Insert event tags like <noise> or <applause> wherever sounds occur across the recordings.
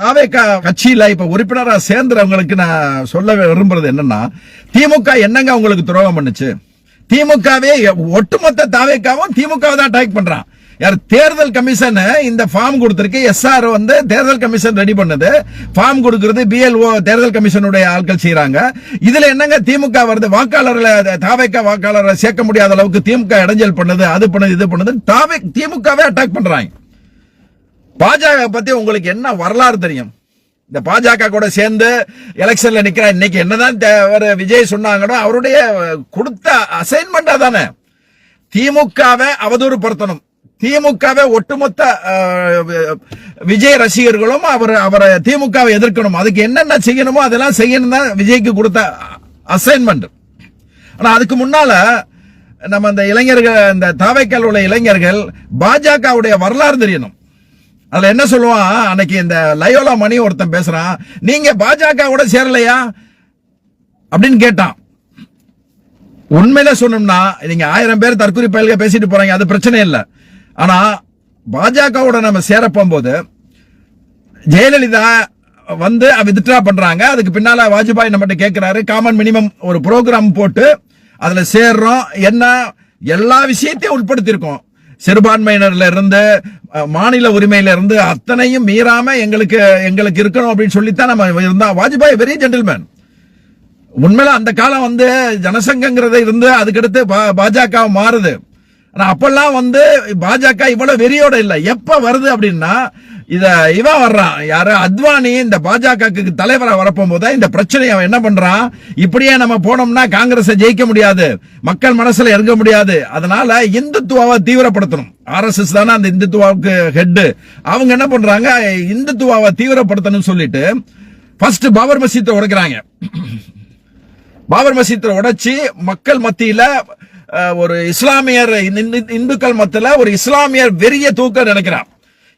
தாவேக்கா கட்சியில இப்ப உறுப்பினரா சேர்ந்தவங்களுக்கு நான் சொல்ல விரும்புறது என்னன்னா திமுக என்னங்க உங்களுக்கு துரோகம் பண்ணுச்சு? திமுகவே ஒட்டுமொத்த தாவேக்காவும் திமுக தான் அட்டாக் பண்றான். யார் தேர்தல் கமிஷன் இந்த ஃபார்ம் கொடுத்திருக்கு. எஸ்ஆர் வந்து தேர்தல் கமிஷன் ரெடி பண்ணது. ஃபார்ம் கொடுக்கிறது பிஎல்ஓ தேர்தல் கமிஷனுடைய ஆட்கள் செய்யறாங்க இதுல என்னங்க திமுக வருது? வாக்காளர்களை தாவேக்கா வாக்காளரை சேர்க்க முடியாத அளவுக்கு திமுக இடைஞ்சல் பண்ணுது அது பண்ணுது இது பண்ணுது தாவே திமுகவே அட்டாக் பண்றாங்க. பாஜக பத்தி உங்களுக்கு என்ன வரலாறு தெரியும்? இந்த பாஜக கூட சேர்ந்து எலெக்ஷன்ல நிக்கிற இன்னைக்கு என்னதான் விஜய் சொன்னாங்களோ அவருடைய கொடுத்த அசைன்மெண்டா தானே திமுகவை அவதூறுபடுத்தணும். திமுகவை ஒட்டுமொத்த விஜய் ரசிகர்களும் அவர் அவரை திமுகவை எதிர்க்கணும். அதுக்கு என்னென்ன செய்யணுமோ அதெல்லாம் செய்யணும் தான் விஜய்க்கு கொடுத்த அசைன்மெண்ட் ஆனா அதுக்கு முன்னால நம்ம இந்த இளைஞர்கள் இந்த தாவைக்கால் உள்ள இளைஞர்கள் பாஜகவுடைய வரலாறு தெரியணும். அதுல என்ன சொல்லுவான்? அன்னைக்கு இந்த லயோலா மணி ஒருத்தன் பேசுறான். நீங்க பாஜக கூட சேரலையா? அப்படின்னு கேட்டான். உண்மையில சொன்னோம்னா நீங்க ஆயிரம் பேர் தற்கொலை பயல்க பேசிட்டு போறாங்க அது பிரச்சனை இல்லை. ஆனா பாஜகவோட நம்ம சேர போகும்போது ஜெயலலிதா வந்து வித்ட்ரா பண்றாங்க. அதுக்கு பின்னால வாஜ்பாய் நம்மகிட்ட கேட்கிறாரு காமன் மினிமம் ஒரு ப்ரோக்ராம் போட்டு அதுல சேர்றோம் என்ன எல்லா விஷயத்தையும் உட்படுத்தியிருக்கோம். சிறுபான்மையினர்ல இருந்து மாநில உரிமையில இருந்து அத்தனையும் மீறாம எங்களுக்கு எங்களுக்கு இருக்கணும் அப்படின்னு சொல்லித்தான் நம்ம இருந்தா வாஜ்பாய் வெரி ஜென்டில்மேன் உண்மையில அந்த காலம் வந்து ஜனசங்கங்கிறது இருந்து அதுக்கடுத்து பா- பாஜக மாறுது. ஆனா அப்பெல்லாம் வந்து பாஜக இவ்வளவு வெறியோட இல்ல. எப்ப வருது அப்படின்னா இத இவன் வர்றான் யாரு? அத்வானி இந்த பாஜகவுக்கு தலைவரா வரப்போகும்போது இந்த பிரச்சனையை அவன் என்ன பண்றான்? இப்படியே நம்ம போனோம்னா காங்கிரஸ் ஜெயிக்க முடியாது. மக்கள் மனசுல இறங்க முடியாது. அதனால இந்துத்துவாவை தீவிரப்படுத்தணும். ஆர்எஸ்எஸ் தானே அந்த இந்துத்துவாவுக்கு ஹெட் அவங்க என்ன பண்றாங்க? இந்துத்துவாவை தீவிரப்படுத்தணும்னு சொல்லிட்டு ஃபர்ஸ்ட் பாபர் மசீத்தை உடைக்கிறாங்க. பாபர் மசீத்தை உடைச்சி மக்கள் மத்தியில ஒரு இஸ்லாமியர் இந்து- இந்துக்கள் மத்தியில ஒரு இஸ்லாமியர் வெறிய தூக்க நினைக்கிறான்.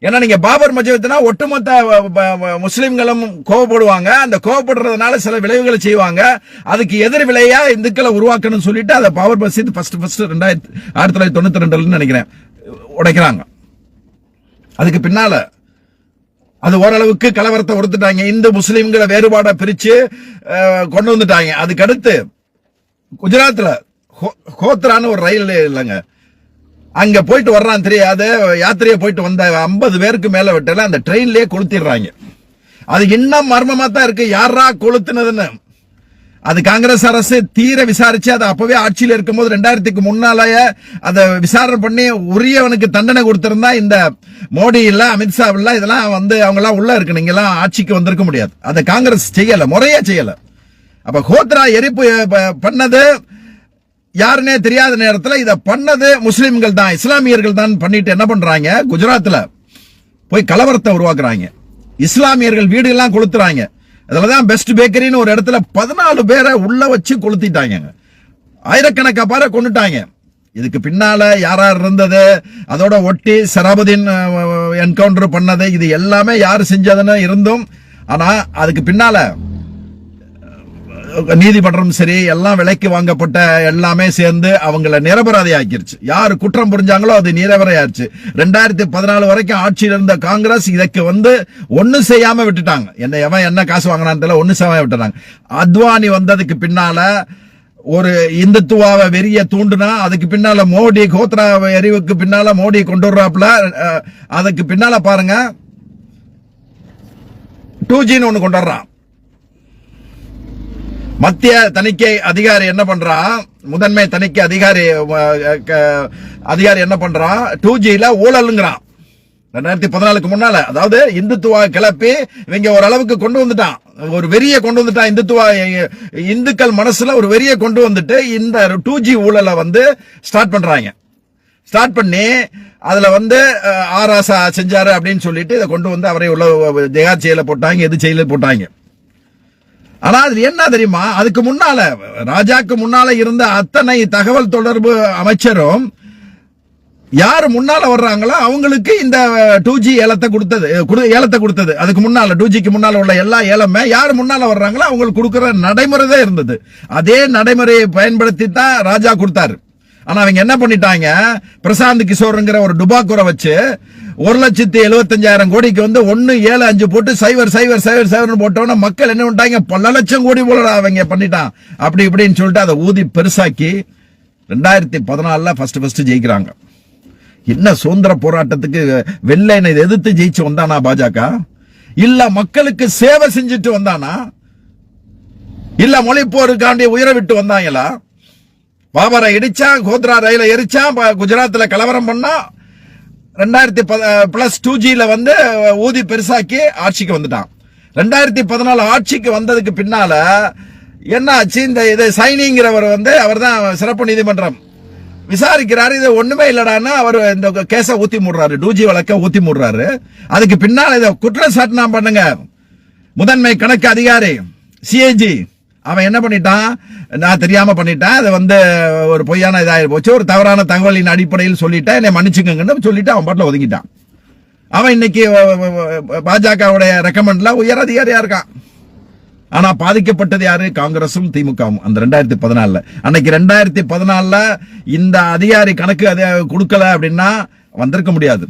ஏன்னா நீங்க பாபர் மஜித்னா ஒட்டுமொத்த முஸ்லிம்களும் கோவப்படுவாங்க. அந்த கோவப்படுறதுனால சில விளைவுகளை செய்வாங்க. அதுக்கு எதிர் விளையா இந்துக்களை உருவாக்கணும்னு சொல்லிட்டு அதை பாபர் மசீத் ஃபர்ஸ்ட் ஃபர்ஸ்ட் ரெண்டாயிரத்தி ஆயிரத்தி தொள்ளாயிரத்தி தொண்ணூத்தி ரெண்டுல நினைக்கிறேன் உடைக்கிறாங்க. அதுக்கு பின்னால அது ஓரளவுக்கு கலவரத்தை உறுத்துட்டாங்க இந்து முஸ்லீம்களை வேறுபாடை பிரிச்சு கொண்டு வந்துட்டாங்க. அதுக்கடுத்து குஜராத்தில் குஜராத்ல ஹோ- ஹோத்ரான்னு ஒரு ரயில் இல்லைங்க. அங்க போயிட்டு வர்றான் தெரியாது யாத்திரையை போயிட்டு வந்த ஐம்பது பேருக்கு மேல விட்டல அந்த ட்ரெயின்லயே கொளுத்திடுறாங்க. அது இன்னும் மர்மமா தான் இருக்கு. யாரா கொளுத்துனதுன்னு? அது காங்கிரஸ் அரசு தீர விசாரிச்சு அது அப்பவே ஆட்சியில் இருக்கும்போது ரெண்டாயிரத்துக்கு முன்னாலேயே அதை விசாரணை பண்ணி உரியவனுக்கு தண்டனை கொடுத்திருந்தா இந்த மோடி இல்ல அமித்ஷா இல்ல இதெல்லாம் வந்து அவங்க எல்லாம் உள்ள இருக்கு. நீங்க எல்லாம் ஆட்சிக்கு வந்திருக்க முடியாது. அதை காங்கிரஸ் செய்யல முறையா செய்யல. அப்ப கோத்ரா எரிப்பு பண்ணது யாருன்னே தெரியாத நேரத்தில் இதை பண்ணது முஸ்லீம்கள் தான் இஸ்லாமியர்கள் தான் பண்ணிட்டு என்ன பண்றாங்க? குஜராத்தில் போய் கலவரத்தை உருவாக்குறாங்க. இஸ்லாமியர்கள் வீடு எல்லாம் கொளுத்துறாங்க. அதுலதான் பெஸ்ட் பேக்கரின்னு ஒரு இடத்துல பதினாலு பேரை உள்ள வச்சு கொளுத்திட்டாங்க. ஆயிரக்கணக்கா பேரை கொண்டுட்டாங்க இதுக்கு பின்னால யாரார் இருந்தது? அதோட ஒட்டி சராபுதீன் என்கவுண்டர் பண்ணது. இது எல்லாமே யார் செஞ்சதுன்னு இருந்தும் ஆனா அதுக்கு பின்னால நீதிமன்றம் சரி எல்லாம் விலைக்கு வாங்கப்பட்ட எல்லாமே சேர்ந்து அவங்கள நிரபராதி ஆக்கிருச்சு யார் குற்றம் புரிஞ்சாங்களோ அது நிரபராயிருச்சு ரெண்டாயிரத்தி பதினாலு வரைக்கும் ஆட்சியில் இருந்த காங்கிரஸ் இதற்கு வந்து ஒன்றும் செய்யாம விட்டுட்டாங்க. என்ன எவன் என்ன காசு வாங்கினான்னு தெரியல ஒண்ணு செய்யாம விட்டுட்டாங்க. அத்வானி வந்ததுக்கு பின்னால ஒரு இந்துத்துவாவை வெறிய தூண்டுனா அதுக்கு பின்னால மோடி கோத்ரா எரிவுக்கு பின்னால மோடி கொண்டு வர்றாப்புல அதுக்கு பின்னால பாருங்க டூ ஜின்னு ஒன்று கொண்டு வர்றான். மத்திய தணிக்கை அதிகாரி என்ன பண்றான் முதன்மை தணிக்கை அதிகாரி அதிகாரி என்ன பண்றான் டூ ஜில ஊழலுங்கிறான் ரெண்டாயிரத்தி பதினாலுக்கு முன்னால. அதாவது இந்துத்துவா கிளப்பி இவங்க ஓரளவுக்கு கொண்டு வந்துட்டான். ஒரு வெறிய கொண்டு வந்துட்டான் இந்துத்துவா இந்துக்கள் மனசுல ஒரு வெறிய கொண்டு வந்துட்டு இந்த டூ ஜி ஊழலை வந்து ஸ்டார்ட் பண்றாங்க. ஸ்டார்ட் பண்ணி அதுல வந்து ஆராசா செஞ்சாரு அப்படின்னு சொல்லிட்டு இதை கொண்டு வந்து அவரை உள்ள ஜெகாத் செயல போட்டாங்க எது செயல போட்டாங்க. ஆனா அதுல என்ன தெரியுமா? அதுக்கு முன்னால ராஜாக்கு முன்னால இருந்த அத்தனை தகவல் தொடர்பு அமைச்சரும் யார் முன்னால வர்றாங்களோ அவங்களுக்கு இந்த டூ ஜி ஏலத்தை கொடுத்தது ஏலத்தை கொடுத்தது. அதுக்கு முன்னால டூ ஜிக்கு முன்னால உள்ள எல்லா ஏலமே யார் முன்னால வர்றாங்களோ அவங்களுக்கு கொடுக்குற நடைமுறை தான் இருந்தது. அதே நடைமுறையை பயன்படுத்தி தான் ராஜா கொடுத்தாரு. ஆனா அவங்க என்ன பண்ணிட்டாங்க? பிரசாந்த் கிஷோருங்கிற ஒரு டுபாக்குரை வச்சு ஒரு லட்சத்தி எழுபத்தஞ்சாயிரம் கோடிக்கு வந்து ஒன்னு ஏழு அஞ்சு போட்டு சைவர் சைவர் சைவர் சைவர்னு போட்டோன்னா மக்கள் என்ன பண்ணிட்டாங்க? பல லட்சம் கோடி போல அவங்க பண்ணிட்டான். அப்படி இப்படின்னு சொல்லிட்டு அதை ஊதி பெருசாக்கி ரெண்டாயிரத்தி பதினாலில் ஃபர்ஸ்ட் ஃபர்ஸ்ட் ஜெயிக்கிறாங்க. என்ன சுதந்திர போராட்டத்துக்கு வெள்ளையனை எதிர்த்து ஜெயிச்சு வந்தானா பாஜக? இல்ல மக்களுக்கு சேவை செஞ்சுட்டு வந்தானா? இல்ல மொழிப்போருக்காண்டி உயிரை விட்டு வந்தாங்களா? பாபரை இடிச்சான் கோத்ரா ரயில எரிச்சான் குஜராத்தில் கலவரம் பண்ணா ரெண்டாயிரத்தி பிளஸ் டூ ஜியில் வந்து ஊதி பெருசாக்கி ஆட்சிக்கு வந்துட்டான். ரெண்டாயிரத்தி பதினாலு ஆட்சிக்கு வந்ததுக்கு பின்னால என்ன ஆச்சு இந்த இது சைனிங்கிறவர் வந்து அவர் தான் சிறப்பு நீதிமன்றம். விசாரிக்கிறாரு இது ஒண்ணுமே இல்லடான்னா அவர் இந்த கேஸை ஊத்தி மூடுறாரு டூஜி வழக்க ஊத்தி மூடுறாரு. அதுக்கு பின்னால் இதை குற்றச்சாட்டு நான் பண்ணுங்க. முதன்மை கணக்கு அதிகாரி சிஏஜி அவன் என்ன பண்ணிட்டான்? நான் தெரியாம பண்ணிட்டேன். அதை வந்து ஒரு பொய்யான இதாகி போச்சு. ஒரு தவறான தகவலின் அடிப்படையில் சொல்லிட்டேன் என்னை மன்னிச்சுக்கங்கன்னு சொல்லிட்டு அவன் பாட்டில் ஒதுங்கிட்டான். அவன் இன்னைக்கு பாஜகவுடைய ரெக்கமெண்ட்ல உயர் அதிகாரியா இருக்கான். ஆனா பாதிக்கப்பட்டது யாரு? காங்கிரசும் திமுகவும். அந்த ரெண்டாயிரத்தி பதினாலுல. அன்னைக்கு ரெண்டாயிரத்தி பதினாலுல இந்த அதிகாரி கணக்கு அதை கொடுக்கல அப்படின்னா வந்திருக்க முடியாது.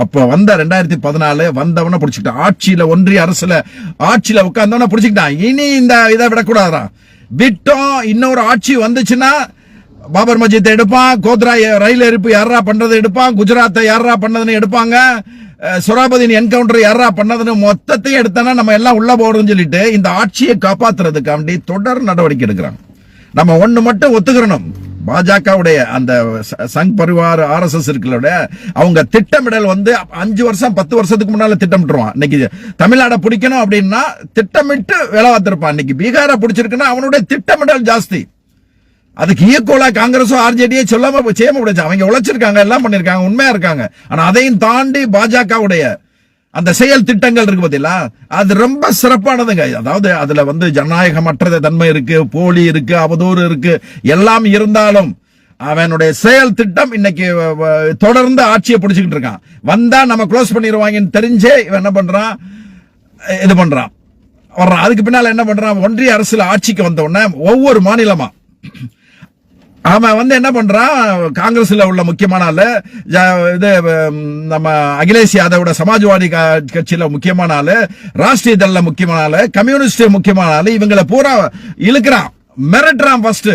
அப்ப வந்த ரெண்டாயிரத்தி பதினாலு வந்தவன பிடிச்சிக்கிட்டான். ஆட்சியில ஒன்றிய அரசுல ஆட்சியில உட்கார்ந்தவன பிடிச்சிக்கிட்டான். இனி இந்த இதை விடக்கூடாதா விட்டோம் இன்னொரு ஆட்சி வந்துச்சுன்னா பாபர் மஜித்தை எடுப்பான் கோத்ரா ரயில் எரிப்பு யாரா பண்றது எடுப்பான் குஜராத்தை யாரா பண்ணதுன்னு எடுப்பாங்க சுராபதியின் என்கவுண்டர் யாரா பண்ணதுன்னு மொத்தத்தையும் எடுத்தானா நம்ம எல்லாம் உள்ள போறோம்னு சொல்லிட்டு இந்த ஆட்சியை காப்பாத்துறதுக்காண்டி தொடர் நடவடிக்கை எடுக்கிறாங்க. நம்ம ஒண்ணு மட்டும் ஒத்துக்கிறணும். பாஜகவுடைய அந்த ச- சங் பரிவார் ஆர்எஸ்எஸ் இருக்குல்ல அவங்க திட்டமிடல் வந்து அஞ்சு வருஷம் பத்து வருஷத்துக்கு முன்னால திட்டமிட்டுருவான். இன்னைக்கு தமிழ்நாடை பிடிக்கணும் அப்படின்னா திட்டமிட்டு வேலை பார்த்திருப்பான். இன்னைக்கு பீகாரை பிடிச்சிருக்குன்னா அவனுடைய திட்டமிடல் ஜாஸ்தி. அதுக்கு ஈக்குவலா காங்கிரஸும் ஆர்ஜேடியே சொல்லாம செய்ய முடியாது. அவங்க உழைச்சிருக்காங்க எல்லாம் பண்ணிருக்காங்க உண்மையா இருக்காங்க. ஆனா அதையும் தாண்டி பாஜகவுடைய அந்த செயல் திட்டங்கள் இருக்கு பாத்தீங்களா? அது ரொம்ப சிறப்பானதுங்க. அதாவது அதுல வந்து ஜனநாயகமற்ற தன்மை இருக்கு போலி இருக்கு அவதூறு இருக்கு எல்லாம் இருந்தாலும் அவனுடைய செயல் திட்டம் இன்னைக்கு வ- தொடர்ந்து ஆட்சியை பிடிச்சிக்கிட்டு இருக்கான். வந்தா நம்ம க்ளோஸ் பண்ணிடுவாங்கன்னு தெரிஞ்சே இவன் என்ன பண்றான்? இது பண்றான். வர்றான். அதுக்கு பின்னால என்ன பண்றான்? ஒன்றிய அரசுல ஆட்சிக்கு வந்த உடனே ஒவ்வொரு மாநிலமா அவன் வந்து என்ன பண்றான்? காங்கிரஸ்ல உள்ள முக்கியமான ஆளு இது நம்ம அகிலேஷ் யாதவோட சமாஜ்வாடி கட்சியில முக்கியமான ஆளு ராஷ்டிரிய தள முக்கியமான ஆளு கம்யூனிஸ்ட் முக்கியமான ஆளு இவங்களை பூரா இழுக்கிறான். மிரட்டுறான் ஃபர்ஸ்ட்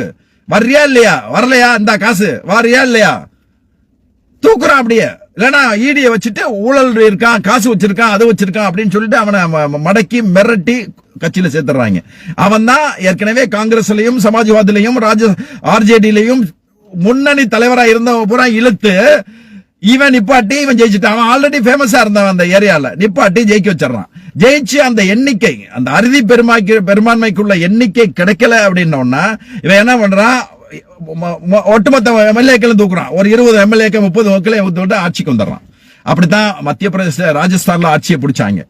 வர்றியா இல்லையா? வரலையா? இந்த காசு. வாரியா இல்லையா? தூக்குறான் அப்படியே. இல்லனா ஈடிய வச்சுட்டு ஊழல் இருக்கான் காசு வச்சிருக்கான் அதை வச்சிருக்கான் அப்படின்னு சொல்லிட்டு அவனை மடக்கி மிரட்டி கட்சியில சேர்த்துறாங்க அவன் தான் ஏற்கனவே காங்கிரஸ்லயும் சமாஜ்வாதிலையும் ராஜ ஆர்ஜேடிலையும் முன்னணி தலைவரா இருந்தவன் பூரா இழுத்து இவன் நிப்பாட்டி இவன் ஜெயிச்சுட்டான். அவன் ஆல்ரெடி ஃபேமஸா இருந்தவன் அந்த ஏரியால. நிப்பாட்டி ஜெயிக்க வச்சிடறான். ஜெயிச்சு அந்த எண்ணிக்கை அந்த அறுதி பெருமாக்கி பெரும்பான்மைக்குள்ள எண்ணிக்கை கிடைக்கல அப்படின்னோன்னா இவன் என்ன பண்றான்? ஒட்டுமொத்த எம்எல்ஏக்களும் தூக்குறான். ஒரு இருபது எம்எல்ஏக்கள் முப்பது மக்களையும் விட்டு ஆட்சிக்கு வந்துடுறான். அப்படித்தான் மத்திய பிரதேச ராஜஸ்தான்ல ஆட்சியை பிடிச்சாங்க.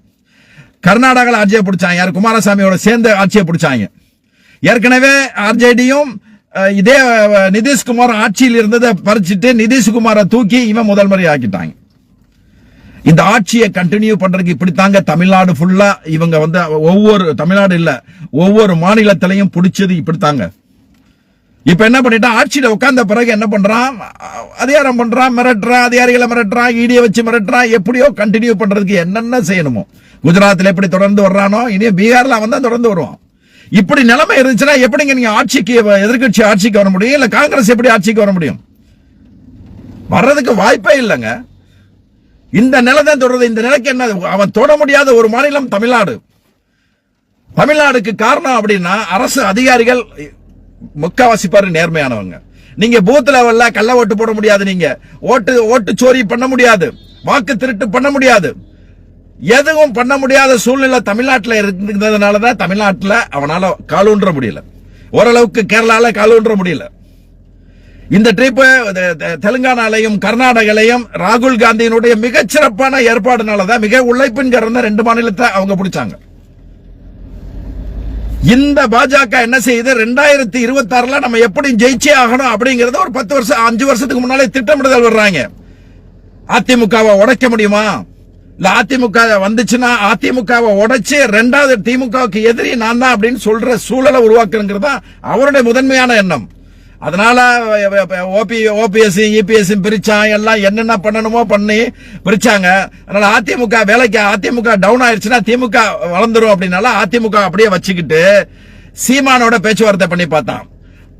கர்நாடகாவில் ஆட்சியை பிடிச்சாங்க. யார்? குமாரசாமியோட சேர்ந்து ஆட்சியை பிடிச்சாங்க. ஏற்கனவே ஆர்ஜேடியும் இதே நிதிஷ்குமார் ஆட்சியில் இருந்ததை பறிச்சுட்டு நிதிஷ்குமாரை தூக்கி இவன் முதல் முறை ஆக்கிட்டாங்க. இந்த ஆட்சியை கண்டினியூ பண்றதுக்கு இப்படித்தாங்க. தமிழ்நாடு ஃபுல்லா இவங்க வந்து ஒவ்வொரு தமிழ்நாடு இல்ல ஒவ்வொரு மாநிலத்திலையும் பிடிச்சது இப்படித்தாங்க. இப்ப என்ன பண்ணிட்டான்? ஆட்சியில உட்கார்ந்த பிறகு என்ன பண்றான்? அதிகாரம் பண்றான் மிரட்டுறான் அதிகாரிகளை மிரட்டுறான் ஈடிய வச்சு மிரட்டுறான் எப்படியோ கண்டினியூ பண்றதுக்கு என்னென்ன செய்யணுமோ. குஜராத்ல எப்படி தொடர்ந்து வர்றானோ இனி பீகார்ல அவன் தான் தொடர்ந்து வருவான். இப்படி நிலைமை இருந்துச்சுன்னா எப்படிங்க நீங்க ஆட்சிக்கு எதிர்க்கட்சி ஆட்சிக்கு வர முடியும்? இல்ல காங்கிரஸ் எப்படி ஆட்சிக்கு வர முடியும்? வர்றதுக்கு வாய்ப்பே இல்லைங்க. இந்த நிலை தான் தொடருது. இந்த நிலைக்கு என்ன அவன் தொட முடியாத ஒரு மாநிலம் தமிழ்நாடு. தமிழ்நாடுக்கு காரணம் அப்படின்னா அரசு அதிகாரிகள் முக்காவாசி பேர் நேர்மையானவங்க. நீங்க பூத் லெவல்ல கள்ள ஓட்டு போட முடியாது நீங்க. ஓட்டு ஓட்டு சோரி பண்ண முடியாது. வாக்கு திருட்டு பண்ண முடியாது. எதுவும் பண்ண முடியாத சூழ்நிலை தமிழ்நாட்டில் இருந்ததுனால தான் தமிழ்நாட்டில் அவனால காலூன்ற முடியல. ஓரளவுக்கு கேரளால காலூன்ற முடியல. இந்த ட்ரிப்பு தெலுங்கானாலையும் கர்நாடகாலையும் ராகுல் காந்தியினுடைய மிகச்சிறப்பான ஏற்பாடுனால தான் மிக உழைப்பின் ரெண்டு மாநிலத்தை அவங்க பிடிச்சாங்க. இந்த பாஜக என்ன செய்யுது? ரெண்டாயிரத்தி இருபத்தி ஆறுல நம்ம எப்படி ஜெயிச்சே ஆகணும் அப்படிங்கறத ஒரு பத்து வருஷம் அஞ்சு வருஷத்துக்கு முன்னாலே திட்டமிடுதல் வர்றாங்க அதிமுகவை உடைக்க முடியுமா? இல்ல அதிமுக வந்துச்சுன்னா அதிமுகவை உடைச்சு ரெண்டாவது திமுகவுக்கு எதிரி நான் தான் அப்படின்னு சொல்ற சூழலை உருவாக்குங்கிறது தான் அவருடைய முதன்மையான எண்ணம். அதனால ஓபி ஓபிஎஸ் இபிஎஸ் பிரிச்சான் எல்லாம் என்னென்ன பண்ணணுமோ பண்ணி பிரிச்சாங்க. அதனால அதிமுக வேலைக்கு அதிமுக டவுன் ஆயிடுச்சுன்னா திமுக வளர்ந்துரும் அப்படின்னால அதிமுக அப்படியே வச்சுக்கிட்டு சீமானோட பேச்சுவார்த்தை பண்ணி பார்த்தான்.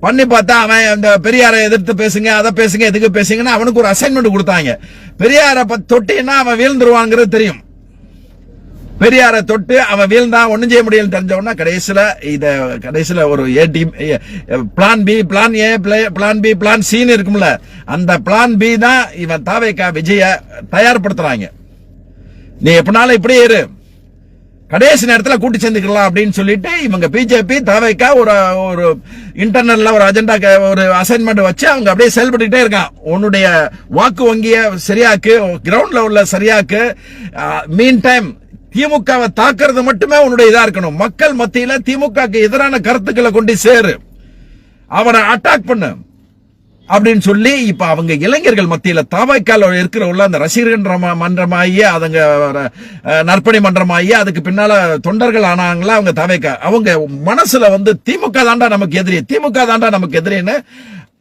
பண்ணி பார்த்தா அவன் அந்த பெரியாரை எதிர்த்து பேசுங்க அதை பேசுங்க எதுக்கு பேசுங்கன்னா அவனுக்கு ஒரு அசைன்மெண்ட் கொடுத்தாங்க. பெரியாரை தொட்டின்னா அவன் வீழ்ந்துருவாங்கிறது தெரியும். பெரியாரை தொட்டு அவன் வீழ்ந்தான் ஒண்ணும் செய்ய முடியல தெரிஞ்சவனா கடைசியில இத கடைசியில ஒரு A team plan B plan A plan B plan சின்னு இருக்கும்ல. அந்த பிளான் பி தான் இவன் தாவேக்கா விஜய தயார்படுத்துறாங்க. நீ எப்படினாலும் இப்படியே இரு. கடைசி நேரத்தில் கூட்டி சேர்ந்துக்கலாம் அப்படின்னு சொல்லிட்டு இவங்க பிஜேபி தவைக்கா ஒரு ஒரு இன்டர்னல்ல ஒரு அஜெண்டா ஒரு அசைன்மெண்ட் வச்சு அவங்க அப்படியே செயல்பட்டுட்டே இருக்கான். உன்னுடைய வாக்கு வங்கிய சரியாக்கு கிரவுண்ட்ல உள்ள சரியாக்கு மீன் டைம் திமுகவை தாக்குறது மட்டுமே உன்னுடைய இதா இருக்கணும். மக்கள் மத்தியில திமுக எதிரான கருத்துக்களை கொண்டு சேரு. அவனை அட்டாக் பண்ணு. அப்படின்னு சொல்லி இப்ப அவங்க இளைஞர்கள் மத்தியில தாவாய்க்கால இருக்கிற உள்ள அந்த ரசிகர்கள் மன்றமாகி அதுங்க நற்பணி மன்றமாகி அதுக்கு பின்னால தொண்டர்கள் ஆனாங்களா அவங்க தாவைக்கா. அவங்க மனசுல வந்து திமுக தாண்டா நமக்கு எதிரி. திமுக தாண்டா நமக்கு எதிரின்னு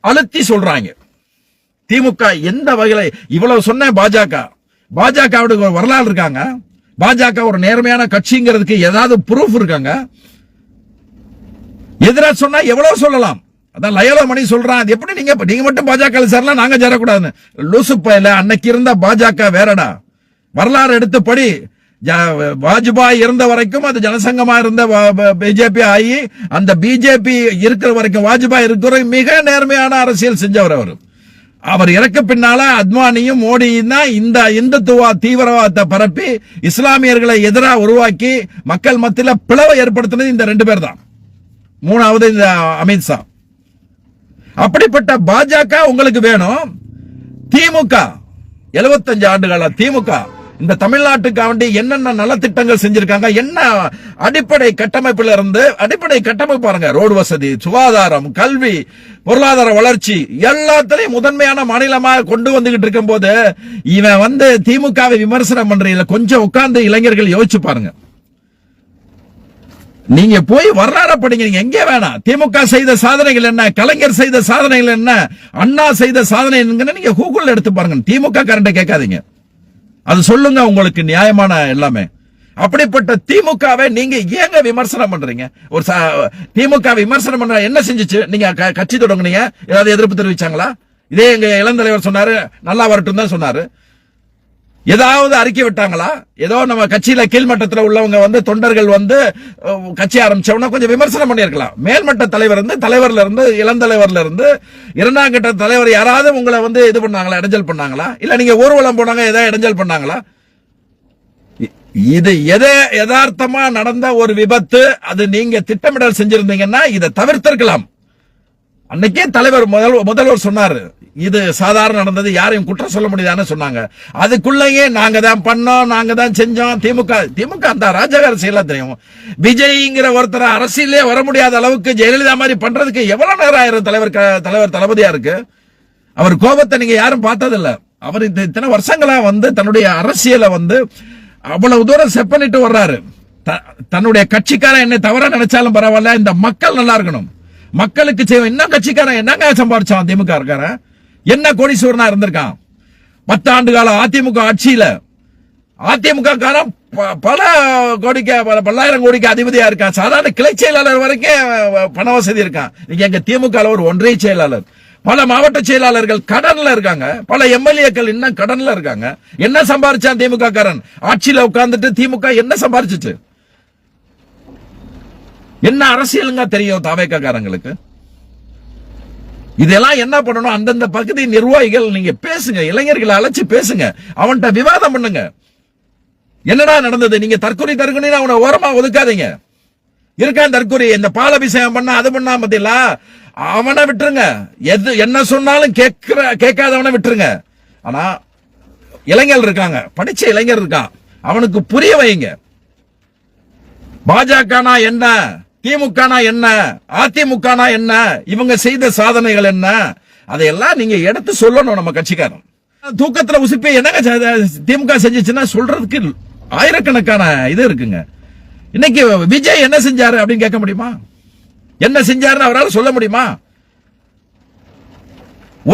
அழுத்தி சொல்றாங்க. திமுக எந்த வகையில இவ்வளவு சொன்ன பாஜக. பாஜகவுடைய வரலாறு இருக்காங்க. பாஜக ஒரு நேர்மையான கட்சிங்கிறதுக்கு ஏதாவது ப்ரூஃப் இருக்காங்க? எதிரா சொன்னா எவ்வளவு சொல்லலாம்? அதான் லயோலா மணி சொல்றான். அது எப்படி நீங்க நீங்க மட்டும் பாஜக சேரலாம் நாங்க சேரக்கூடாதுன்னு. லூசு பயல அன்னைக்கு இருந்த பாஜக வேறடா. வரலாறு எடுத்து படி வாஜ்பாய் இருந்த வரைக்கும் அது ஜனசங்கமா இருந்த பிஜேபி ஆகி அந்த பிஜேபி இருக்கிற வரைக்கும் வாஜ்பாய் இருக்கிற மிக நேர்மையான அரசியல் செஞ்சவர் அவர். அவர் இறக்க பின்னால அத்வானியும் மோடியும் தான் இந்த இந்துத்துவா தீவிரவாதத்தை பரப்பி இஸ்லாமியர்களை எதிராக உருவாக்கி மக்கள் மத்தியில் பிளவை ஏற்படுத்தினது இந்த ரெண்டு பேர் தான். மூணாவது இந்த அமித்ஷா அப்படிப்பட்ட பாஜக உங்களுக்கு வேணும். திமுக 75 ஆண்டுகளா திமுக இந்த தமிழ்நாட்டுக்கு வேண்டி என்னென்ன நலத்திட்டங்கள் செஞ்சிருக்காங்க என்ன அடிப்படை கட்டமைப்புல இருந்து அடிப்படை கட்டமைப்பு பாருங்க ரோடு வசதி சுகாதாரம் கல்வி பொருளாதார வளர்ச்சி எல்லாத்திலையும் முதன்மையான மாநிலமாக கொண்டு வந்துகிட்டு இருக்கும் போது இவன் வந்து திமுகவை விமர்சனம் பண்றீங்கள? கொஞ்சம் உட்கார்ந்து இளைஞர்கள் யோசிச்சு பாருங்க. நீங்க போய் வரலாற படிங்க நீங்க எங்கே வேணாம் திமுக செய்த சாதனைகள் என்ன? கலைஞர் செய்த சாதனைகள் என்ன? அண்ணா செய்த சாதனை நீங்க கூகுள் எடுத்து பாருங்க. திமுக கரண்ட கேட்காதீங்க. அது சொல்லுங்க உங்களுக்கு நியாயமான எல்லாமே. அப்படிப்பட்ட திமுகவை நீங்க ஏங்க விமர்சனம் பண்றீங்க? ஒரு திமுக விமர்சனம் பண்ற என்ன செஞ்சுச்சு? நீங்க க- கட்சி தொடங்குனீங்க? ஏதாவது எதிர்ப்பு தெரிவிச்சாங்களா? இதே எங்க இளந்தலைவர் சொன்னாரு நல்லா வரட்டும் தான் சொன்னாரு. ஏதாவது அறிக்கை விட்டாங்களா? ஏதோ நம்ம கட்சியில கீழ்மட்டத்தில் உள்ளவங்க வந்து தொண்டர்கள் வந்து கட்சி ஆரம்பிச்சவனா கொஞ்சம் விமர்சனம் பண்ணியிருக்கலாம். மேல்மட்ட தலைவர் இருந்து தலைவர்ல இருந்து இளந்தலைவர்ல இருந்து இரண்டாம் கட்ட தலைவர் யாராவது உங்களை வந்து இது பண்ணாங்களா இடைஞ்சல் பண்ணாங்களா? இல்ல நீங்க ஊர்வலம் போனாங்க ஏதாவது இடைஞ்சல் பண்ணாங்களா? இது எதை யதார்த்தமா நடந்த ஒரு விபத்து அது நீங்க திட்டமிடல் செஞ்சிருந்தீங்கன்னா இதை தவிர்த்திருக்கலாம். அன்னைக்கே தலைவர் முதல் முதல்வர் சொன்னாரு. இது சாதாரண நடந்தது யாரையும் குற்றம் சொல்ல முடியாதுன்னு சொன்னாங்க. அதுக்குள்ளேயே நாங்க தான் பண்ணோம் நாங்க தான் செஞ்சோம். திமுக திமுக அந்த ராஜக அரசியல் தெரியும். விஜய்ங்கிற ஒருத்தர் அரசியலே வர முடியாத அளவுக்கு ஜெயலலிதா மாதிரி பண்றதுக்கு எவ்வளவு நேரம் ஆயிரம் தலைவர் க- தலைவர் தளபதியா இருக்கு? அவர் கோபத்தை நீங்க யாரும் பார்த்ததில்ல. அவர் இந்த இத்தனை வருஷங்களா வந்து தன்னுடைய அரசியலை வந்து அவ்வளவு தூரம் செப் வர்றாரு. த- தன்னுடைய கட்சிக்காரன் என்ன தவறா நினைச்சாலும் பரவாயில்ல இந்த மக்கள் நல்லா இருக்கணும். மக்களுக்கு செய்வோம். என்ன கட்சிக்காரன்? என்னங்க சம்பாதிச்சான் திமுக இருக்காரன் என்ன கோடீஸ்வரனா இருந்திருக்கான்? பத்து ஆண்டு காலம் அதிமுக ஆட்சியில அதிமுக காரன் ப- பல கோடிக்கு பல பல்லாயிரம் கோடிக்கு அதிபதியா இருக்கான். சாதாரண கிளை செயலாளர் வரைக்கும் பண வசதி இருக்கான். நீங்க எங்க திமுக ஒரு ஒன்றிய செயலாளர் பல மாவட்ட செயலாளர்கள் கடன்ல இருக்காங்க. பல எம்எல்ஏக்கள் இன்னும் கடன்ல இருக்காங்க. என்ன சம்பாரிச்சான் திமுக காரன் ஆட்சியில உட்கார்ந்துட்டு திமுக என்ன சம்பாரிச்சுச்சு? என்ன அரசியலுங்க தெரியும் தாவேக்காரங்களுக்கு இதெல்லாம் என்ன பண்ணணும்? அந்தந்த பகுதி நிர்வாகிகள் நீங்க பேசுங்க. இளைஞர்களை அழைச்சு பேசுங்க. அவன்கிட்ட விவாதம் பண்ணுங்க. என்னடா நடந்தது? நீங்க தற்கொலை தற்கொலை அவனை ஓரமா ஒதுக்காதீங்க. இருக்கான் தற்கொலை. இந்த பாலபிஷேகம் பண்ண அது பண்ணா பத்தியில அவனை விட்டுருங்க. எது என்ன சொன்னாலும் கேட்கிற கேட்காதவனை விட்டுருங்க. ஆனா இளைஞர் இருக்காங்க. படிச்ச இளைஞர் இருக்கான். அவனுக்கு புரிய வைங்க. பாஜகனா என்ன? திமுகனா என்ன? அதிமுகனா என்ன? இவங்க செய்த சாதனைகள் என்ன? அதையெல்லாம் நீங்க எடுத்து சொல்லணும் நம்ம கட்சிக்காரன். தூக்கத்துல உசுப்பி என்னங்க திமுக செஞ்சுச்சுன்னா சொல்றதுக்கு ஆயிரக்கணக்கான இது இருக்குங்க. இன்னைக்கு விஜய் என்ன செஞ்சாரு அப்படின்னு கேட்க முடியுமா? என்ன செஞ்சாருன்னு அவரால் சொல்ல முடியுமா?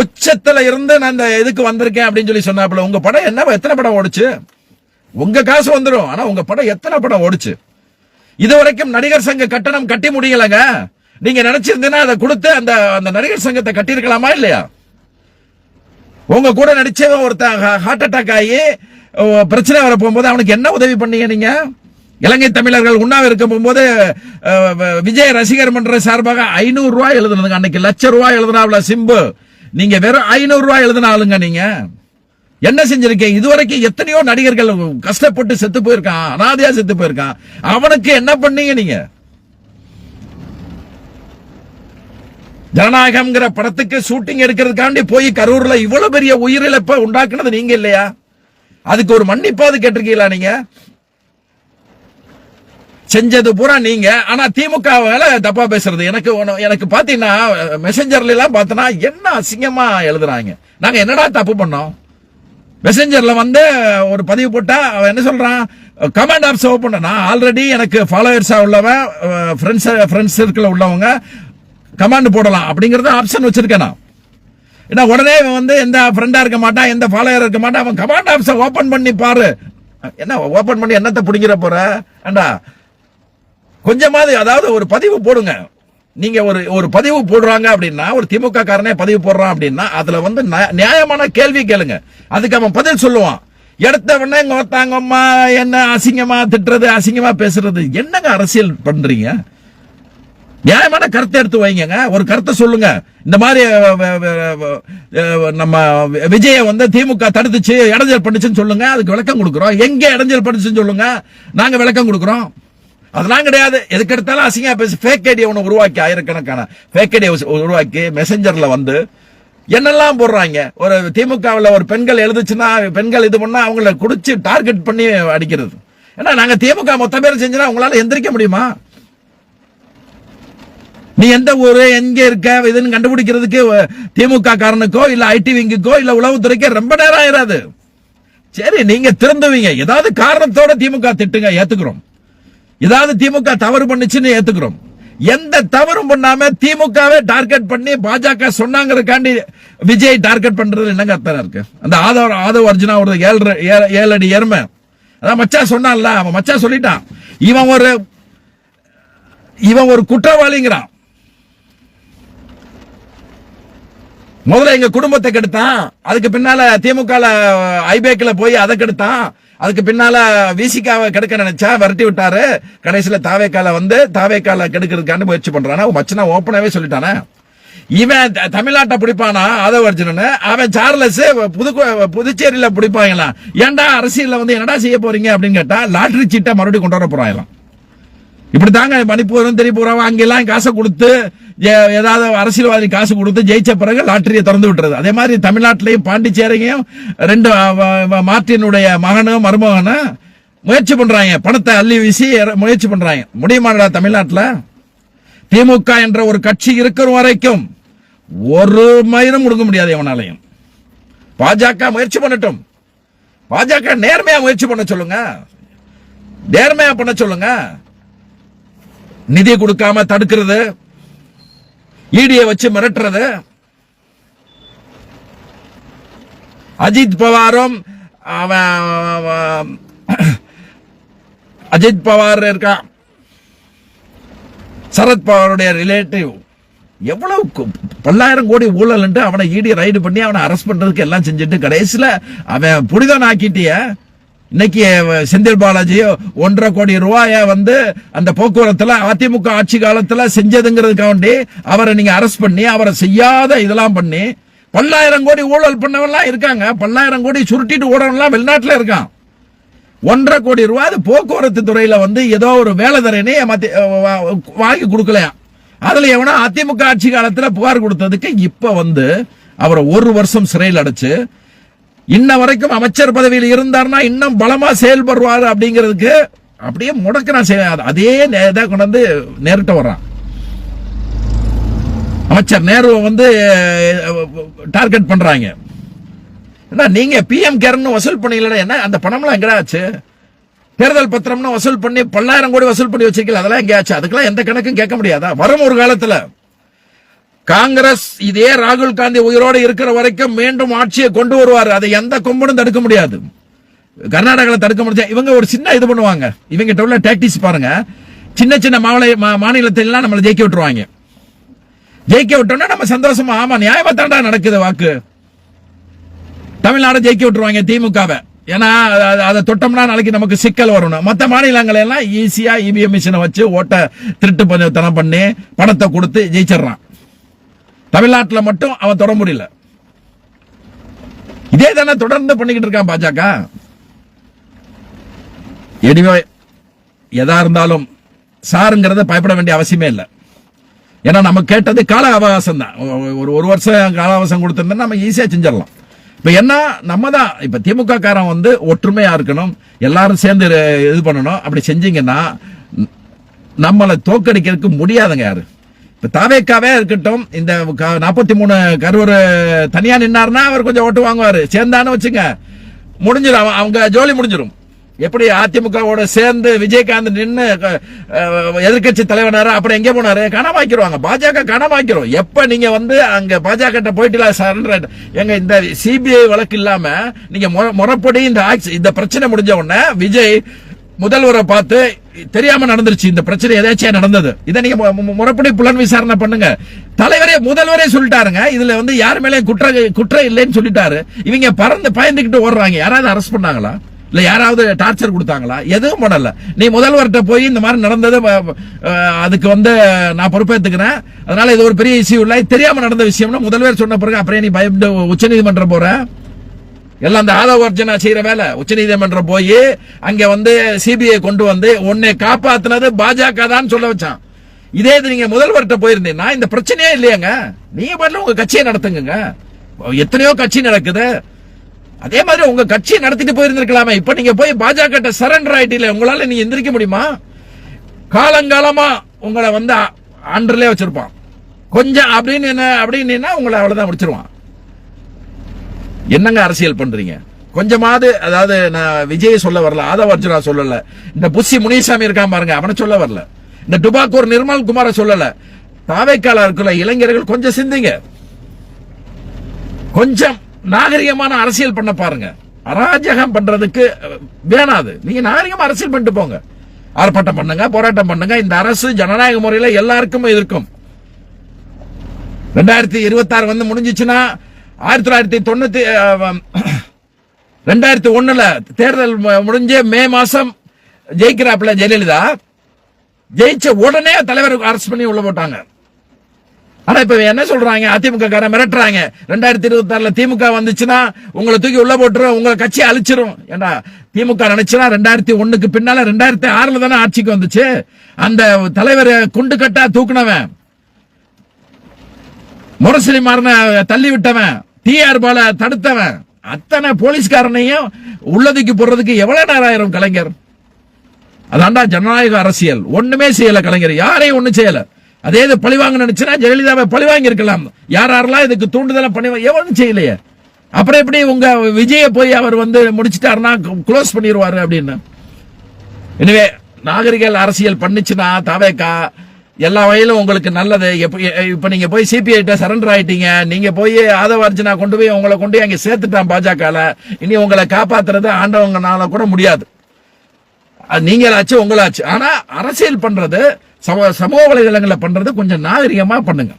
உச்சத்துல இருந்து நான் இந்த இதுக்கு வந்திருக்கேன் அப்படின்னு சொல்லி சொன்னாப்புல உங்க படம் என்ன? எத்தனை படம் ஓடுச்சு? உங்க காசு வந்துடும் ஆனா உங்க படம் எத்தனை படம் ஓடுச்சு? இதுவரைக்கும் நடிகர் சங்க கட்டணம் கட்டி முடியலங்க. நீங்க நினைச்சிருந்தீங்கன்னா அதை கொடுத்து அந்த அந்த நடிகர் சங்கத்தை கட்டியிருக்கலாமா இல்லையா? உங்க கூட நடிச்சவன் ஒருத்தன் ஹார்ட் அட்டாக் ஆகி பிரச்சனை வர போகும்போது அவனுக்கு என்ன உதவி பண்ணீங்க நீங்க? இலங்கை தமிழர்கள் உண்ணாவை இருக்க போகும்போது விஜய் ரசிகர் மன்ற சார்பாக ஐநூறு ரூபாய் எழுதுனதுங்க. அன்னைக்கு லட்ச ரூபாய் எழுதுனாவில சிம்பு. நீங்க வெறும் ஐநூறு ரூபாய் எழுதின ஆளுங்க நீங்க. என்ன செஞ்சிருக்கேன்? இதுவரைக்கும் எத்தனையோ நடிகர்கள் கஷ்டப்பட்டு செத்து போயிருக்கான் அனாதையா செத்து போயிருக்கான். அவனுக்கு என்ன பண்ணீங்க நீங்க? ஜனநாயகம்ங்கிற படத்துக்கு ஷூட்டிங் எடுக்கிறதுக்காண்டி போய் கரூர்ல இவ்வளவு பெரிய உயிரிழப்பை உண்டாக்குனது நீங்க இல்லையா? அதுக்கு ஒரு மன்னிப்பாவது கேட்டிருக்கீங்களா நீங்க? செஞ்சது பூரா நீங்க. ஆனா திமுக வேலை தப்பா பேசுறது. எனக்கு எனக்கு பாத்தீங்கன்னா மெசஞ்சர்ல எல்லாம் பார்த்தனா என்ன அசிங்கமா எழுதுறாங்க. நாங்க என்னடா தப்பு பண்ணோம்? மெசஞ்சர்ல வந்து ஒரு பதிவு போட்டா அவன் என்ன சொல்றான்? கமெண்ட் ஆப்ஸ் ஓப்பன் நான் ஆல்ரெடி எனக்கு ஃபாலோவர்ஸாக உள்ளவன் ஃப்ரெண்ட்ஸ் ஃப்ரெண்ட்ஸ் சர்க்கிள் உள்ளவங்க கமாண்ட் போடலாம் அப்படிங்கறது ஆப்ஷன் வச்சிருக்கேன் நான். ஏன்னா உடனே இவன் வந்து எந்த ஃப்ரெண்டா இருக்க மாட்டான் எந்த ஃபாலோயர் இருக்க மாட்டான் அவன் கமாண்ட் ஆப்ஸை ஓபன் பண்ணி பாரு. என்ன ஓபன் பண்ணி என்னத்தை பிடிக்கிற போற? ஏண்டா? கொஞ்சமாவது அதாவது ஒரு பதிவு போடுங்க. நீங்க ஒரு ஒரு பதிவு போடுறாங்க அப்படின்னா ஒரு திமுக காரனே பதிவு போடுறான் அப்படின்னா அதுல வந்து நியா- நியாயமான கேள்வி கேளுங்க. அதுக்கு அவன் பதில் சொல்லுவான். எடுத்த உடனே இங்க ஒருத்தாங்க அம்மா என்ன அசிங்கமா திட்டுறது அசிங்கமா பேசுறது என்னங்க அரசியல் பண்றீங்க? நியாயமான கருத்தை எடுத்து வைங்க ஒரு கருத்தை சொல்லுங்க. இந்த மாதிரி நம்ம விஜய வந்து திமுக தடுத்துச்சு இடைஞ்சல் பண்ணுச்சுன்னு சொல்லுங்க. அதுக்கு விளக்கம் கொடுக்குறோம். எங்க இடைஞ்சல் பண்ணுச்சுன்னு சொல்லுங்க. நாங்க விளக்கம் கொடுக்குறோம். அதெல்லாம் கிடையாது. எதுக்கு எடுத்தாலும் அசிங்கா பேசி ஃபேக் ஐடியா ஒன்று உருவாக்கி ஆயிரக்கணக்கான ஃபேக் ஐடியா உருவாக்கி மெசஞ்சர்ல வந்து என்னெல்லாம் போடுறாங்க? ஒரு திமுகவில் ஒரு பெண்கள் எழுதுச்சுன்னா பெண்கள் இது பண்ணா அவங்கள குடிச்சு டார்கெட் பண்ணி அடிக்கிறது. ஏன்னா நாங்க திமுக மொத்த பேர் செஞ்சா அவங்களால எந்திரிக்க முடியுமா? நீ எந்த ஊரு எங்க இருக்க இதுன்னு கண்டுபிடிக்கிறதுக்கு திமுக காரனுக்கோ இல்ல ஐடி விங்குக்கோ இல்ல உளவுத்துறைக்கோ ரொம்ப நேரம் ஆயிராது. சரி நீங்க திருந்துவீங்க. ஏதாவது காரணத்தோட திமுக திட்டுங்க ஏத்துக்கிறோம். ஏதாவது திமுக தவறு பண்ணுச்சுன்னு ஏத்துக்கிறோம். எந்த தவறும் பண்ணாம திமுகவே டார்கெட் பண்ணி பாஜக சொன்னாங்கிறதுக்காண்டி விஜய் டார்கெட் பண்றது என்னங்க அத்தனை இருக்கு? அந்த ஆதவ ஆதவ அர்ஜுனா ஒரு ஏழு ஏழு- அடி எருமை. அதான் மச்சா சொன்னான்ல அவன் மச்சா சொல்லிட்டான். இவன் ஒரு இவன் ஒரு குற்றவாளிங்கிறான். முதல்ல எங்க குடும்பத்தை கெடுத்தான். அதுக்கு பின்னால திமுக ஐபேக்ல போய் அதை கெடுத்தான். அதுக்கு பின்னால விசிகாவை கெடுக்க நினைச்சா விரட்டி விட்டாரு. கடைசியில தாவேக்கால வந்து தாவேக்கால கெடுக்கிறதுக்கான முயற்சி பண்றானா. மச்சனா ஓப்பனாவே சொல்லிட்டானே. இவன் தமிழ்நாட்டை பிடிப்பானா? ஆதவ அர்ஜுனன். அவன் சார்லஸ் புது புதுச்சேரியில பிடிப்பாங்களாம் ஏன்டா அரசியல்ல வந்து என்னடா செய்ய போறீங்க அப்படின்னு கேட்டா லாட்டரி சீட்டை மறுபடியும் கொண்டு வர போறாங்களாம். இப்படித்தாங்க மணிப்பூரும் திரிபுரம் அங்கெல்லாம் காசை கொடுத்து ஏதாவது அரசியல்வாதி காசு கொடுத்து ஜெயிச்ச பிறகு லாட்டரியை திறந்து விட்டுறது. அதே மாதிரி தமிழ்நாட்டிலையும் பாண்டிச்சேரியும் ரெண்டு அ, மார்ட்டினுடைய மகனும் மருமகனும் முயற்சி பண்றாங்க. பணத்தை அள்ளி வீசி முயற்சி பண்றாங்க. முடியுமாடா தமிழ்நாட்டில்? திமுக என்ற ஒரு கட்சி இருக்கிற வரைக்கும் ஒரு மயிரும் கொடுக்க முடியாது எவனாலையும். பாஜக முயற்சி பண்ணட்டும். பாஜக நேர்மையா முயற்சி பண்ண சொல்லுங்க. நேர்மையா பண்ண சொல்லுங்க. நிதி கொடுக்காம தடுக்கிறது ஈடியை வச்சு மிரட்டுறது. அஜித் பவாரும் அவன் அஜித் பவார் இருக்கான் சரத் பவாருடைய ரிலேட்டிவ் எவ்வளவு பல்லாயிரம் கோடி ஊழல் அவனை ஈடி ரைடு பண்ணி அவனை அரெஸ்ட் பண்றதுக்கு எல்லாம் செஞ்சுட்டு கடைசியில் அவன் புனிதன் ஆக்கிட்டிய இன்னைக்கு செந்தில் பாலாஜி ஒன்றரை கோடி ரூபாய வந்து அந்த போக்குவரத்துல அதிமுக ஆட்சி காலத்துல செஞ்சதுங்கிறதுக்காண்டி அவரை நீங்க அரெஸ்ட் பண்ணி அவரை செய்யாத இதெல்லாம் பண்ணி பல்லாயிரம் கோடி ஊழல் பண்ணவெல்லாம் இருக்காங்க. பல்லாயிரம் கோடி சுருட்டிட்டு ஓடவெல்லாம் வெளிநாட்டுல இருக்கான். ஒன்றரை கோடி ரூபாய் அது போக்குவரத்து துறையில வந்து ஏதோ ஒரு வேலை தரேனே வா- வாங்கி கொடுக்கலையா? அதுல எவனா அதிமுக ஆட்சி காலத்துல புகார் கொடுத்ததுக்கு இப்ப வந்து அவரை ஒரு வருஷம் சிறையில் அடைச்சு இன்ன வரைக்கும் அமைச்சர் பதவியில் இருந்தார்னா இன்னும் பலமா செயல்படுவார் அப்படிங்கிறதுக்கு அப்படியே முடக்கிறான் செ- அதே நே- கொண்டு வந்து நேரிட்ட வர்றான். அமைச்சர் நேருவை வந்து டார்கெட் பண்றாங்க. என்ன நீங்க பிஎம் கேர்னு வசூல் பண்ணீங்களா என்ன? அந்த பணம்லாம் எங்கடா ஆச்சு? தேர்தல் பத்திரம்னு வசூல் பண்ணி பல்லாயிரம் கோடி வசூல் பண்ணி வச்சிருக்கல அதெல்லாம் எங்கேயாச்சு? அதுக்கெல்லாம் எந்த கணக்கும் கேட்க முடியாதா? வரும் ஒரு காலத்துல. காங்கிரஸ் இதே ராகுல் காந்தி உயிரோடு இருக்கிற வரைக்கும் மீண்டும் ஆட்சியை கொண்டு வருவார். அதை எந்த கொம்பனும் தடுக்க முடியாது. கர்நாடகாவில் தடுக்க முடியாது இவங்க ஒரு சின்ன இது பண்ணுவாங்க. இவங்க உள்ள டாக்டிஸ் பாருங்க. சின்ன சின்ன மாநில மா- நம்மளை ஜெயிக்க விட்டுருவாங்க. ஜெயிக்க விட்டோம்னா நம்ம சந்தோஷமா ஆமா நியாயமா தாண்டா நடக்குது வாக்கு. தமிழ்நாடு ஜெயிக்க விட்டுருவாங்க திமுகவை. ஏன்னா அதை தொட்டோம்னா நாளைக்கு நமக்கு சிக்கல் வரணும். மற்ற மாநிலங்கள் எல்லாம் ஈஸியா இவிஎம் மிஷினை வச்சு ஓட்ட திருட்டு பஞ்சத்தனம் பண்ணி பணத்தை கொடுத்து ஜெயிச்சிடுறான். தமிழ்நாட்டில் மட்டும் அவன் தொட முடியல. இதே தானே தொடர்ந்து பண்ணிக்கிட்டு இருக்கான் பாஜக. எனிவே எதா இருந்தாலும் சாருங்கிறத பயப்பட வேண்டிய அவசியமே இல்லை. ஏன்னா நம்ம கேட்டது கால அவகாசம் தான். ஒரு ஒரு வருஷம் கால அவகாசம் கொடுத்துருந்தா நம்ம ஈஸியாக செஞ்சிடலாம். இப்போ என்ன நம்ம தான் இப்போ திமுக காரன் வந்து ஒற்றுமையாக இருக்கணும் எல்லாரும் சேர்ந்து இது பண்ணணும் அப்படி செஞ்சீங்கன்னா நம்மளை தோக்கடிக்கிறதுக்கு முடியாதுங்க யாரு? தாவேக்காவே இருக்கட்டும் இந்த நாற்பத்தி மூணு கருவர் தனியா நின்னாருன்னா அவர் கொஞ்சம் ஓட்டு வாங்குவாரு. சேர்ந்தான்னு வச்சுங்க. முடிஞ்சிடும். அவங்க ஜோலி முடிஞ்சிடும். எப்படி அதிமுகவோட சேர்ந்து விஜயகாந்த் நின்று எதிர்கட்சி தலைவனாரு அப்புறம் எங்கே போனாரு? காணாமாக்கிடுவாங்க பாஜக காணாமாக்கிறோம் எப்ப நீங்க வந்து அங்க பாஜக கிட்ட போயிட்டு சரண்டர் எங்க இந்த சிபிஐ வழக்கு இல்லாம நீங்க முற- முறைப்படி இந்த ஆக்சி- இந்த பிரச்சனை முடிஞ்ச உடனே விஜய் முதல்வரை பார்த்து தெரியாம நடந்துருச்சு இந்த பிரச்சனை எதாச்சும் நடந்தது? இதை நீங்க முறைப்படி புலன் விசாரணை பண்ணுங்க. தலைவரே முதல்வரே சொல்லிட்டாருங்க. இதுல வந்து யார் மேலே குற்ற குற்றம் இல்லைன்னு சொல்லிட்டாரு. இவங்க பறந்து பயந்துகிட்டு ஓடுறாங்க. யாராவது அரெஸ்ட் பண்ணாங்களா? இல்ல யாராவது டார்ச்சர் கொடுத்தாங்களா? எதுவும் பண்ணல. நீ முதல்வர்கிட்ட போய் இந்த மாதிரி நடந்தது அதுக்கு வந்து நான் பொறுப்பேத்துக்கிறேன். அதனால இது ஒரு பெரிய இஷ்யூ இல்லை. தெரியாம நடந்த விஷயம்னா முதல்வர் சொன்ன பிறகு அப்புறம் நீ பயந்து உச்சநீதிமன்றம் போற? எல்லாம் அந்த ஆதவ அர்ஜுனா செய்யற வேலை. உச்சநீதிமன்றம் போய் அங்க வந்து சிபிஐ கொண்டு வந்து உன்னை காப்பாத்தினது பாஜக தான் சொல்ல வச்சான். இதே இது நீங்க முதல்வர்கிட்ட போயிருந்தீங்கன்னா இந்த பிரச்சனையே இல்லையாங்க. நீங்க பாட்டுல உங்க கட்சியை நடத்துங்க எத்தனையோ கட்சி நடக்குது. அதே மாதிரி உங்க கட்சியை நடத்திட்டு போயிருந்திருக்கலாமே. இப்ப நீங்க போய் பாஜக கிட்ட சரண்டர் ஆயிட்டீங்க உங்களால நீங்க எந்திரிக்க முடியுமா? காலங்காலமா உங்களை வந்து ஆண்டர்லயே வச்சிருப்பான். கொஞ்சம் அப்படின்னு என்ன அப்படின்னு உங்களை அவ்வளவுதான் முடிச்சிருவான். என்னங்க அரசியல் பண்றீங்க? கொஞ்சமாவது அதாவது நான் விஜய் சொல்ல வரல ஆதவ அர்ஜுனா சொல்லல. இந்த புஷி முனிசாமி இருக்கான் பாருங்க அவனை சொல்ல வரல. இந்த டுபாக்கூர் நிர்மல் குமார சொல்லல. தாவைக்கால இருக்கிற இளைஞர்கள் கொஞ்சம் சிந்திங்க. கொஞ்சம் நாகரிகமான அரசியல் பண்ண பாருங்க. அராஜகம் பண்றதுக்கு வேணாது. நீங்க நாகரிகமா அரசியல் பண்ணிட்டு போங்க. ஆர்ப்பாட்டம் பண்ணுங்க போராட்டம் பண்ணுங்க. இந்த அரசு ஜனநாயக முறையில எல்லாருக்கும் இருக்கும் ரெண்டாயிரத்தி இருபத்தி ஆறு வந்து முடிஞ்சிச்சுன்னா ஆயிரத்தி தொள்ளாயிரத்தி தொண்ணூத்தி <clears throat> ரெண்டாயிரத்தி ஒண்ணுல தேர்தல் மு- முடிஞ்சு மே மாசம் ஜெயிக்கிறாப்புல ஜெயலலிதா. ஜெயிச்ச உடனே தலைவர் அரெஸ்ட் பண்ணி உள்ள போட்டாங்க. ஆனா இப்ப என்ன சொல்றாங்க? அதிமுக கார மிரட்டுறாங்க. ரெண்டாயிரத்தி இருபத்தி ஆறுல திமுக வந்துச்சுன்னா உங்களை தூக்கி உள்ள போட்டுரும் உங்களை கட்சியை அழிச்சிரும். ஏண்டா திமுக நினைச்சுனா ரெண்டாயிரத்தி ஒண்ணுக்கு பின்னால ரெண்டாயிரத்தி ஆறுல தானே ஆட்சிக்கு வந்துச்சு. அந்த தலைவர் குண்டு கட்டா தூக்குனவன். முரசலி மாறின தள்ளி விட்டவன். டிஆர் பால தடுத்தவன். அத்தனை போலீஸ்காரனையும் உள்ளதுக்கு போடுறதுக்கு எவ்வளவு நேரம் ஆயிரும் கலைஞர்? அதான்டா ஜனநாயக அரசியல். ஒண்ணுமே செய்யல கலைஞர். யாரையும் ஒண்ணும் செய்யல. அதே இது பழிவாங்க நினைச்சுன்னா ஜெயலலிதாவை பழிவாங்கி இருக்கலாம். யார் யாரெல்லாம் இதுக்கு தூண்டுதல பண்ணி எவனும் செய்யலையே. அப்புறம் எப்படி உங்க விஜய போய் அவர் வந்து முடிச்சிட்டாருன்னா க்ளோஸ் பண்ணிடுவாரு அப்படின்னு. எனவே நாகரிக அரசியல் பண்ணுச்சுன்னா தவேக்கா எல்லா வகையிலும் உங்களுக்கு நல்லது. எப்ப இப்ப நீங்க போய் சிபிஐட்ட சரண்டர் ஆயிட்டீங்க. நீங்க போய் ஆதவ அர்ஜுனா கொண்டு போய் உங்களை கொண்டு போய் அங்க சேர்த்துட்டான் பாஜகல. இனி உங்களை காப்பாத்துறது ஆண்டவங்கனால கூட முடியாது. அது நீங்களாச்சு உங்களாச்சு. ஆனா அரசியல் பண்றது சமூக சமூக வலைதளங்களில் பண்றது கொஞ்சம் நாகரிகமா பண்ணுங்க.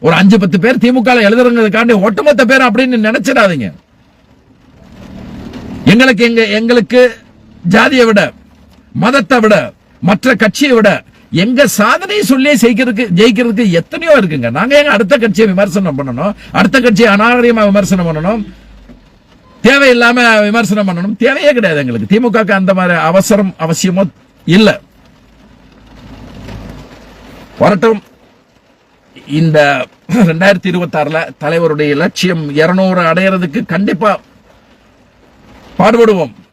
ஒரு அஞ்சு பத்து பேர் திமுக எழுதுறதுக்காண்டி ஒட்டுமொத்த பேர் அப்படின்னு நினைச்சிடாதீங்க. எங்களுக்கு எங்க எங்களுக்கு ஜாதியை விட மதத்தை விட மற்ற கட்சியை விட எங்க சாதனையை சொல்லி ஜெயிக்கிறதுக்கு ஜெயிக்கிறதுக்கு எத்தனையோ இருக்குங்க. நாங்க எங்க அடுத்த கட்சியை விமர்சனம் பண்ணணும்? அடுத்த கட்சியை அநாகரிகமா விமர்சனம் பண்ணணும்? தேவையில்லாம விமர்சனம் பண்ணணும்? தேவையே கிடையாது எங்களுக்கு. திமுக அந்த மாதிரி அவசரம் அவசியமோ இல்ல. வரட்டும். இந்த ரெண்டாயிரத்தி இருபத்தி ஆறுல தலைவருடைய லட்சியம் இருநூறு அடையறதுக்கு கண்டிப்பா பாடுபடுவோம்.